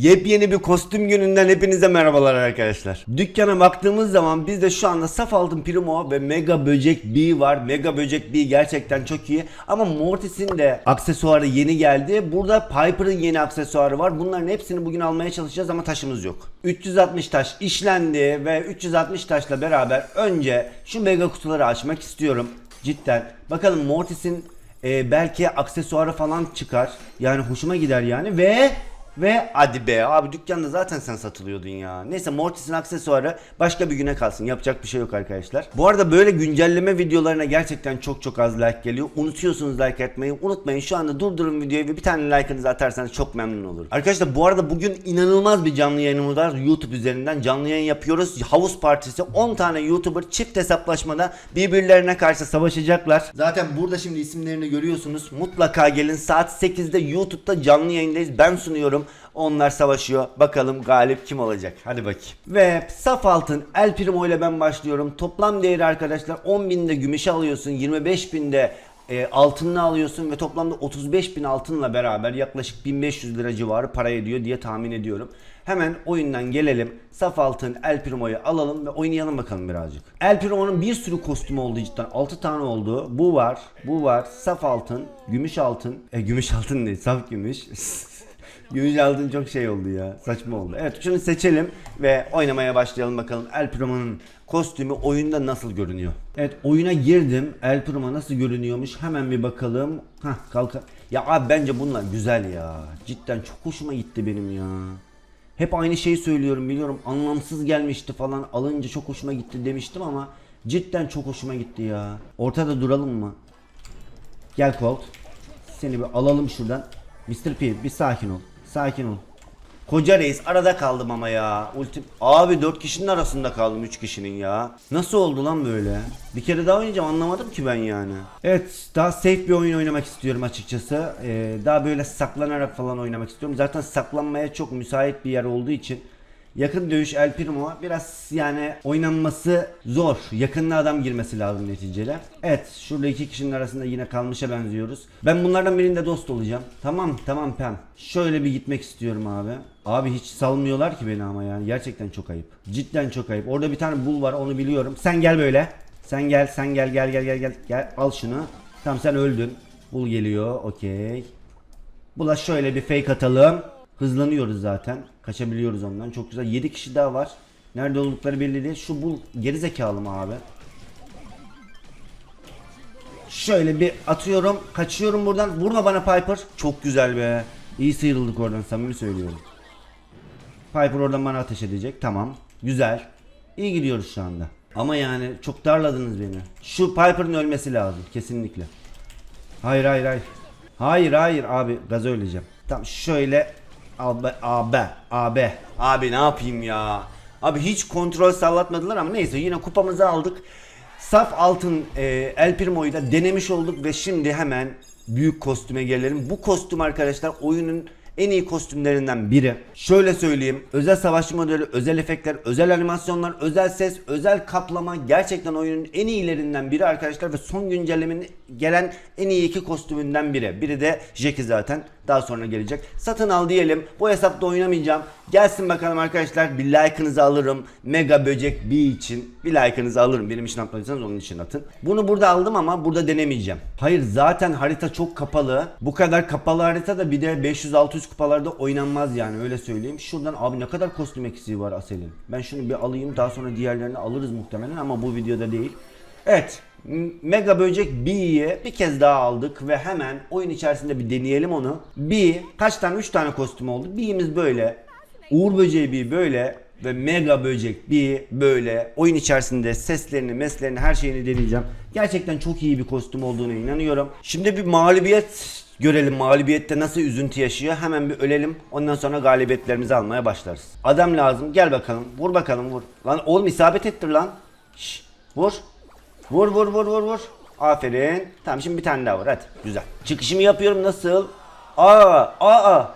Yepyeni bir kostüm gününden hepinize merhabalar arkadaşlar. Dükkana baktığımız zaman bizde şu anda saf altın primo ve mega böcek B var. Mega böcek B gerçekten çok iyi. Ama Mortis'in de aksesuarı yeni geldi. Burada Piper'ın yeni aksesuarı var. Bunların hepsini bugün almaya çalışacağız ama taşımız yok. 360 taş işlendi ve 360 taşla beraber önce şu mega kutuları açmak istiyorum. Cidden. Bakalım Mortis'in e, belki aksesuarı falan çıkar. Yani hoşuma gider yani ve ve hadi be abi dükkanda zaten sen satılıyordun ya. Neyse Mortis'in aksesuarı başka bir güne kalsın. Yapacak bir şey yok arkadaşlar. Bu arada böyle güncelleme videolarına gerçekten çok çok az like geliyor. Unutuyorsunuz like etmeyi. Unutmayın şu anda durdurun videoyu ve bir tane like'ınızı atarsanız çok memnun olurum. Arkadaşlar bu arada bugün inanılmaz bir canlı yayınımız var. YouTube üzerinden canlı yayın yapıyoruz. Havuz partisi 10 tane YouTuber çift hesaplaşmada birbirlerine karşı savaşacaklar. Zaten burada şimdi isimlerini görüyorsunuz. Mutlaka gelin saat 8'de YouTube'da canlı yayındayız. Ben sunuyorum. Onlar savaşıyor. Bakalım galip kim olacak? Hadi bakayım. Ve saf altın El Primo ile ben başlıyorum. Toplam değeri arkadaşlar 10.000'de gümüş alıyorsun. 25.000'de e, altınını alıyorsun ve toplamda 35 bin altınla beraber yaklaşık 1500 lira civarı para ediyor diye tahmin ediyorum. Hemen oyundan gelelim. Saf altın El Primo'yu alalım ve oynayalım bakalım birazcık. El Primo'nun bir sürü kostümü oldu cidden. 6 tane oldu. Bu var, bu var. Saf altın, gümüş altın. E gümüş altın değil, saf gümüş. Gümüş altın çok şey oldu ya. Saçma oldu. Evet şunu seçelim ve oynamaya başlayalım bakalım. El Primo'nun kostümü oyunda nasıl görünüyor? Evet oyuna girdim. El Primo nasıl görünüyormuş? Hemen bir bakalım. Hah kalka. Ya abi bence bunlar güzel ya. Cidden çok hoşuma gitti benim ya. Hep aynı şeyi söylüyorum biliyorum. Anlamsız gelmişti falan. Alınca çok hoşuma gitti demiştim ama cidden çok hoşuma gitti ya. Ortada duralım mı? Gel Colt. Seni bir alalım şuradan. Mr. P bir sakin ol. Sakin ol. Koca reis arada kaldım ama ya. Ultim abi 4 kişinin arasında kaldım 3 kişinin ya. Nasıl oldu lan böyle? Bir kere daha oynayacağım anlamadım ki ben yani. Evet daha safe bir oyun oynamak istiyorum açıkçası. Ee, daha böyle saklanarak falan oynamak istiyorum. Zaten saklanmaya çok müsait bir yer olduğu için Yakın dövüş El Primo biraz yani oynanması zor. Yakınına adam girmesi lazım neticede. Evet şurada iki kişinin arasında yine kalmışa benziyoruz. Ben bunlardan birinde dost olacağım. Tamam tamam Pem. Şöyle bir gitmek istiyorum abi. Abi hiç salmıyorlar ki beni ama yani gerçekten çok ayıp. Cidden çok ayıp. Orada bir tane bul var onu biliyorum. Sen gel böyle. Sen gel sen gel gel gel gel gel. Gel al şunu. Tamam sen öldün. Bul geliyor. Okey. Bula şöyle bir fake atalım. Hızlanıyoruz zaten. Kaçabiliyoruz ondan. Çok güzel. 7 kişi daha var. Nerede oldukları belli değil. Şu bu geri zekalı mı abi? Şöyle bir atıyorum. Kaçıyorum buradan. Vurma bana Piper. Çok güzel be. İyi sıyrıldık oradan samimi söylüyorum. Piper oradan bana ateş edecek. Tamam. Güzel. İyi gidiyoruz şu anda. Ama yani çok darladınız beni. Şu Piper'ın ölmesi lazım. Kesinlikle. Hayır hayır hayır. Hayır hayır abi gaz öleceğim. Tamam şöyle abi abi abi abi ne yapayım ya. Abi hiç kontrol sallatmadılar ama neyse yine kupamızı aldık. Saf altın e, El Primo'yu da denemiş olduk ve şimdi hemen büyük kostüme gelelim. Bu kostüm arkadaşlar oyunun en iyi kostümlerinden biri. Şöyle söyleyeyim. Özel savaşçı modeli, özel efektler, özel animasyonlar, özel ses, özel kaplama gerçekten oyunun en iyilerinden biri arkadaşlar ve son güncellemenin gelen en iyi iki kostümünden biri. Biri de Jackie zaten daha sonra gelecek. Satın al diyelim. Bu hesapta oynamayacağım. Gelsin bakalım arkadaşlar. Bir like'ınızı alırım. Mega böcek bir için. Bir like'ınızı alırım. Benim için atmadıysanız onun için atın. Bunu burada aldım ama burada denemeyeceğim. Hayır zaten harita çok kapalı. Bu kadar kapalı harita da bir de 500-600 kupalarda oynanmaz yani öyle söyleyeyim. Şuradan abi ne kadar kostüm eksiği var Asel'in. Ben şunu bir alayım daha sonra diğerlerini alırız muhtemelen ama bu videoda değil. Evet. Mega Böcek B'yi bir kez daha aldık ve hemen oyun içerisinde bir deneyelim onu. B kaç tane? 3 tane kostüm oldu. B'imiz böyle. Uğur Böceği B böyle ve Mega Böcek B böyle. Oyun içerisinde seslerini, meslerini, her şeyini deneyeceğim. Gerçekten çok iyi bir kostüm olduğuna inanıyorum. Şimdi bir mağlubiyet görelim mağlubiyette nasıl üzüntü yaşıyor. Hemen bir ölelim. Ondan sonra galibiyetlerimizi almaya başlarız. Adam lazım. Gel bakalım. Vur bakalım vur. Lan oğlum isabet ettir lan. Şş, vur. Vur vur vur vur vur. Aferin. Tamam şimdi bir tane daha vur hadi. Güzel. Çıkışımı yapıyorum nasıl? Aa aa.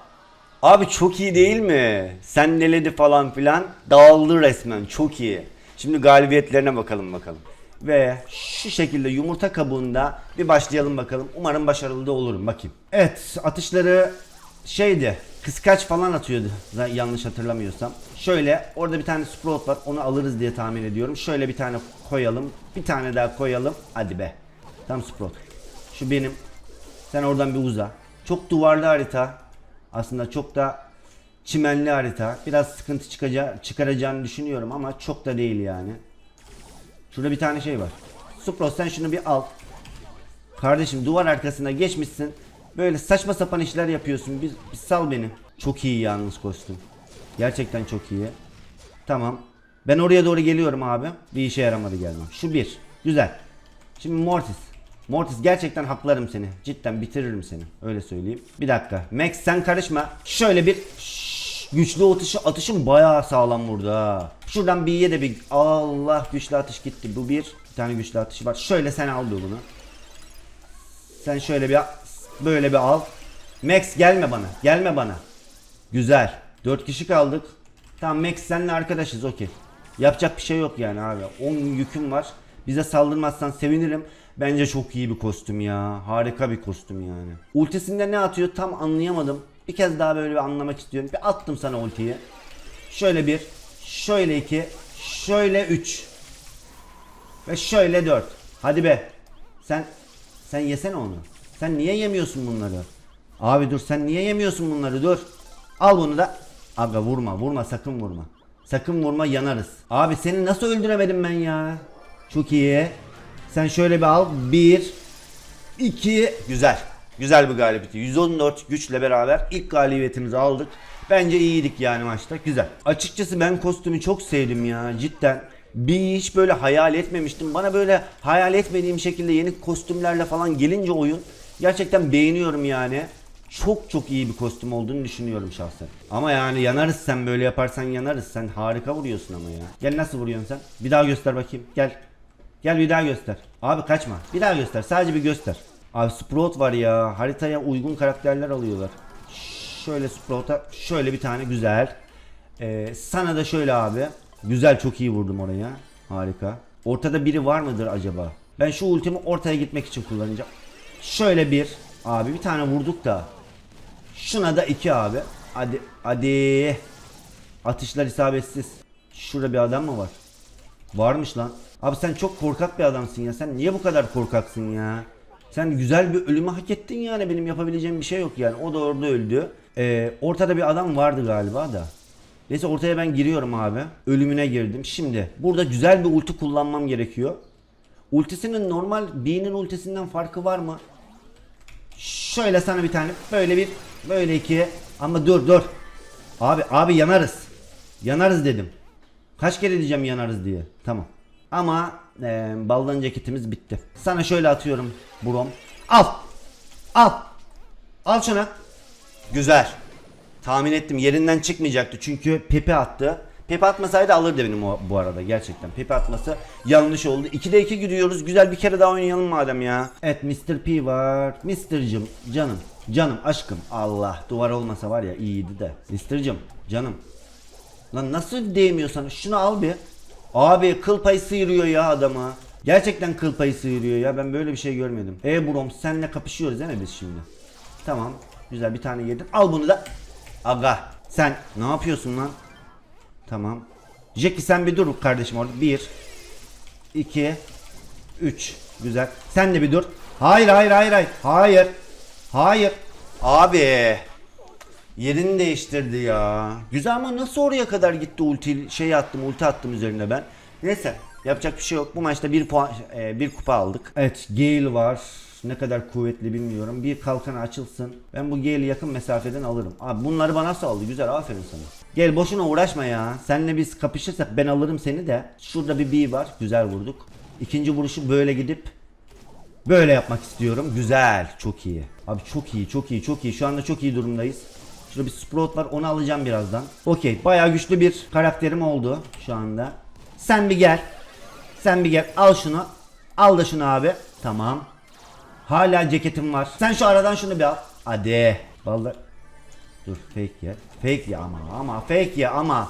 Abi çok iyi değil mi? Sen neledi falan filan. Dağıldı resmen. Çok iyi. Şimdi galibiyetlerine bakalım bakalım. Ve şu şekilde yumurta kabuğunda bir başlayalım bakalım. Umarım başarılı da olurum bakayım. Evet atışları şeydi. Kıskaç falan atıyordu yanlış hatırlamıyorsam. Şöyle orada bir tane sprout var onu alırız diye tahmin ediyorum. Şöyle bir tane koyalım. Bir tane daha koyalım. Hadi be. Tam sprout. Şu benim. Sen oradan bir uza. Çok duvarlı harita. Aslında çok da çimenli harita. Biraz sıkıntı çıkacağı, çıkaracağını düşünüyorum ama çok da değil yani. Şurada bir tane şey var. Sprout sen şunu bir al. Kardeşim duvar arkasına geçmişsin. Böyle saçma sapan işler yapıyorsun. Bir, bir sal beni. Çok iyi yalnız kostüm. Gerçekten çok iyi. Tamam. Ben oraya doğru geliyorum abi. Bir işe yaramadı gelmem. Şu bir. Güzel. Şimdi Mortis. Mortis gerçekten haklarım seni. Cidden bitiririm seni. Öyle söyleyeyim. Bir dakika. Max sen karışma. Şöyle bir güçlü atışı atışım bayağı sağlam burada. ha. Şuradan bir ye de bir Allah güçlü atış gitti. Bu bir. Bir tane güçlü atışı var. Şöyle sen al bunu. Sen şöyle bir böyle bir al. Max gelme bana. Gelme bana. Güzel. 4 kişi kaldık. Tamam Max senle arkadaşız okey. Yapacak bir şey yok yani abi. 10 yüküm var. Bize saldırmazsan sevinirim. Bence çok iyi bir kostüm ya. Harika bir kostüm yani. Ultisinde ne atıyor tam anlayamadım. Bir kez daha böyle bir anlamak istiyorum. Bir attım sana ultiyi. Şöyle bir, şöyle iki, şöyle üç. Ve şöyle 4. Hadi be. Sen sen yesene onu. Sen niye yemiyorsun bunları? Abi dur sen niye yemiyorsun bunları dur. Al bunu da. Aga vurma vurma sakın vurma. Sakın vurma yanarız. Abi seni nasıl öldüremedim ben ya? Çok iyi. Sen şöyle bir al. 1 2 Güzel. Güzel bir galibiyeti. 114 güçle beraber ilk galibiyetimizi aldık. Bence iyiydik yani maçta. Güzel. Açıkçası ben kostümü çok sevdim ya. Cidden. Bir hiç böyle hayal etmemiştim. Bana böyle hayal etmediğim şekilde yeni kostümlerle falan gelince oyun gerçekten beğeniyorum yani. Çok çok iyi bir kostüm olduğunu düşünüyorum şahsen. Ama yani yanarız sen böyle yaparsan yanarız. Sen harika vuruyorsun ama ya. Gel nasıl vuruyorsun sen? Bir daha göster bakayım. Gel. Gel bir daha göster. Abi kaçma. Bir daha göster. Sadece bir göster. Abi Sprout var ya. Haritaya uygun karakterler alıyorlar. Şöyle Sprout'a şöyle bir tane güzel. Ee, sana da şöyle abi. Güzel çok iyi vurdum oraya. Harika. Ortada biri var mıdır acaba? Ben şu ultimi ortaya gitmek için kullanacağım. Şöyle bir. Abi bir tane vurduk da. Şuna da iki abi. Hadi. Hadi. Atışlar isabetsiz. Şurada bir adam mı var? Varmış lan. Abi sen çok korkak bir adamsın ya. Sen niye bu kadar korkaksın ya? Sen güzel bir ölümü hak ettin yani. Benim yapabileceğim bir şey yok yani. O da orada öldü. Ee, ortada bir adam vardı galiba da. Neyse ortaya ben giriyorum abi. Ölümüne girdim. Şimdi burada güzel bir ulti kullanmam gerekiyor. Ultisinin normal B'nin ultisinden farkı var mı? Şöyle sana bir tane. Böyle bir. Böyle iki. Ama dur dur. Abi abi yanarız. Yanarız dedim. Kaç kere diyeceğim yanarız diye. Tamam. Ama e, baldan ceketimiz bitti. Sana şöyle atıyorum Brom. Al. Al. Al şunu. Güzel. Tahmin ettim yerinden çıkmayacaktı çünkü Pepe attı. Pepe atmasaydı alırdı benim o, bu arada gerçekten. Pepe atması yanlış oldu. 2'de 2 gidiyoruz. Güzel bir kere daha oynayalım madem ya. Evet Mr. P var. Mr'cım canım. Canım aşkım. Allah duvar olmasa var ya iyiydi de. Mr'cım canım. Lan nasıl değmiyorsan şunu al bir. Abi kıl payı sıyırıyor ya adama. Gerçekten kıl payı sıyırıyor ya. Ben böyle bir şey görmedim. E Brom senle kapışıyoruz değil mi biz şimdi? Tamam. Güzel bir tane yedim. Al bunu da. Aga sen ne yapıyorsun lan? Tamam. Jackie sen bir dur kardeşim orada. Bir. iki, Üç. Güzel. Sen de bir dur. Hayır hayır hayır hayır. Hayır. Hayır. Abi. Yerini değiştirdi ya. Güzel ama nasıl oraya kadar gitti ulti şey attım ulti attım üzerine ben. Neyse yapacak bir şey yok. Bu maçta bir puan e, bir kupa aldık. Evet Gale var. Ne kadar kuvvetli bilmiyorum. Bir kalkan açılsın. Ben bu Gale'i yakın mesafeden alırım. Abi bunları bana saldı. Güzel aferin sana. Gel boşuna uğraşma ya. Seninle biz kapışırsak ben alırım seni de. Şurada bir B var. Güzel vurduk. İkinci vuruşu böyle gidip Böyle yapmak istiyorum. Güzel. Çok iyi. Abi çok iyi, çok iyi, çok iyi. Şu anda çok iyi durumdayız. Şurada bir Sprout var. Onu alacağım birazdan. Okey. Bayağı güçlü bir karakterim oldu şu anda. Sen bir gel. Sen bir gel. Al şunu. Al da şunu abi. Tamam. Hala ceketim var. Sen şu aradan şunu bir al. Hadi. Vallahi. Dur fake ya. Fake ya ama ama fake ya ama.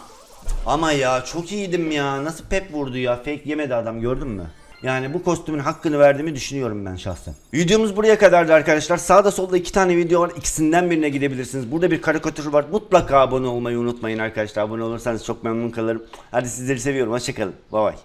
Ama ya çok iyiydim ya. Nasıl pep vurdu ya. Fake yemedi adam gördün mü? Yani bu kostümün hakkını verdiğimi düşünüyorum ben şahsen. Videomuz buraya kadardı arkadaşlar. Sağda solda iki tane video var. İkisinden birine gidebilirsiniz. Burada bir karikatür var. Mutlaka abone olmayı unutmayın arkadaşlar. Abone olursanız çok memnun kalırım. Hadi sizleri seviyorum. Hoşçakalın. Bay bay.